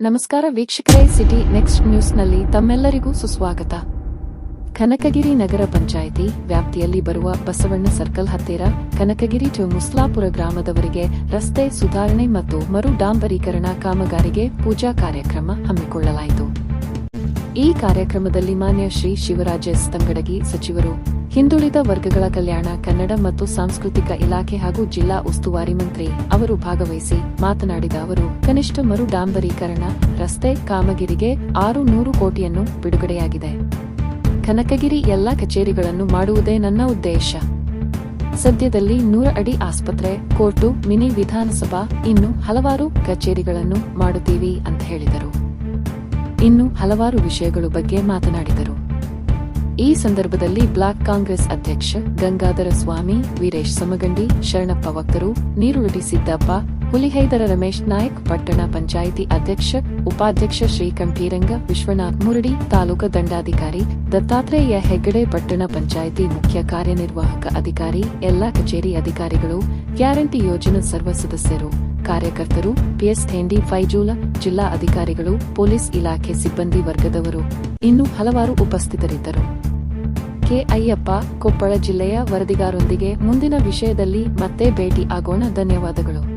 ನಮಸ್ಕಾರ ವೀಕ್ಷಕರೇ, city next ನ್ಯೂಸ್ನಲ್ಲಿ ತಮ್ಮೆಲ್ಲರಿಗೂ ಸುಸ್ವಾಗತ. ಕನಕಗಿರಿ ನಗರ ಪಂಚಾಯಿತಿ ವ್ಯಾಪ್ತಿಯಲ್ಲಿ ಬರುವ ಬಸವಣ್ಣ ಸರ್ಕಲ್ ಹತ್ತಿರ ಕನಕಗಿರಿ ಟು ಮುಸ್ಲಾಪುರ ಗ್ರಾಮದವರಿಗೆ ರಸ್ತೆ ಸುಧಾರಣೆ ಮತ್ತು ಮರು ಡಾಂಬರೀಕರಣ ಕಾಮಗಾರಿಗೆ ಪೂಜಾ ಕಾರ್ಯಕ್ರಮ ಹಮ್ಮಿಕೊಳ್ಳಲಾಯಿತು. ಈ ಕಾರ್ಯಕ್ರಮದಲ್ಲಿ ಮಾನ್ಯ ಶ್ರೀ ಶಿವರಾಜ್ ಎಸ್. ತಂಗಡಗಿ ಸಚಿವರು, ಹಿಂದುಳಿದ ವರ್ಗಗಳ ಕಲ್ಯಾಣ, ಕನ್ನಡ ಮತ್ತು ಸಾಂಸ್ಕೃತಿಕ ಇಲಾಖೆ ಹಾಗೂ ಜಿಲ್ಲಾ ಉಸ್ತುವಾರಿ ಮಂತ್ರಿ ಅವರು ಭಾಗವಹಿಸಿ ಮಾತನಾಡಿದ ಅವರು, ಕನಿಷ್ಠ ಮರು ಡಾಂಬರೀಕರಣ ರಸ್ತೆ ಕಾಮಗಿರಿಗೆ ಆರು ನೂರು ಕೋಟಿಯನ್ನು ಬಿಡುಗಡೆಯಾಗಿದೆ. ಕನಕಗಿರಿ ಎಲ್ಲಾ ಕಚೇರಿಗಳನ್ನು ಮಾಡುವುದೇ ನನ್ನ ಉದ್ದೇಶ. ಸದ್ಯದಲ್ಲಿ ನೂರ ಅಡಿ ಆಸ್ಪತ್ರೆ, ಕೋರ್ಟು, ಮಿನಿ ವಿಧಾನಸಭಾ ಇನ್ನು ಹಲವಾರು ಕಚೇರಿಗಳನ್ನು ಮಾಡುತ್ತೀವಿ ಅಂತ ಹೇಳಿದರು. ಇನ್ನು ಹಲವಾರು ವಿಷಯಗಳು ಬಗ್ಗೆ ಮಾತನಾಡಿದರು. ಈ ಸಂದರ್ಭದಲ್ಲಿ ಬ್ಲಾಕ್ ಕಾಂಗ್ರೆಸ್ ಅಧ್ಯಕ್ಷ ಗಂಗಾಧರ ಸ್ವಾಮಿ, ವೀರೇಶ್ ಸಮಗಂಡಿ, ಶರಣಪ್ಪ ವಕ್ತರು ನೀರುಳ್ಳಿ ಸಿದ್ದಪ್ಪ, ಹುಲಿಹೈದರ ರಮೇಶ್ ನಾಯಕ್, ಪಟ್ಟಣ ಪಂಚಾಯಿತಿ ಅಧ್ಯಕ್ಷ, ಉಪಾಧ್ಯಕ್ಷ ಶ್ರೀಕಂಠೀರಂಗ ವಿಶ್ವನಾಥ್ ಮುರಡಿ, ತಾಲೂಕು ದಂಡಾಧಿಕಾರಿ, ದತ್ತಾತ್ರೇಯ ಹೆಗ್ಗಡೆ, ಪಟ್ಟಣ ಪಂಚಾಯಿತಿ ಮುಖ್ಯ ಕಾರ್ಯನಿರ್ವಾಹಕ ಅಧಿಕಾರಿ, ಎಲ್ಲಾ ಕಚೇರಿ ಅಧಿಕಾರಿಗಳು, ಗ್ಯಾರಂಟಿ ಯೋಜನಾ ಸರ್ವ ಸದಸ್ಯರು ಕಾರ್ಯಕರ್ತರು, ಪಿಎಸ್ ಥೇಂಡಿ ಫೈಜೂಲ, ಜಿಲ್ಲಾ ಅಧಿಕಾರಿಗಳು, ಪೊಲೀಸ್ ಇಲಾಖೆ ಸಿಬ್ಬಂದಿ ವರ್ಗದವರು. ಇನ್ನು ಹಲವಾರು ಉಪಸ್ಥಿತರಿದ್ದರು. ಕೆ ಅಯ್ಯಪ್ಪ ಕೊಪ್ಪಳ ಜಿಲ್ಲೆಯ ವರದಿಗಾರೊಂದಿಗೆ ಮುಂದಿನ ವಿಷಯದಲ್ಲಿ ಮತ್ತೆ ಭೇಟಿ ಆಗೋಣ. ಧನ್ಯವಾದಗಳು.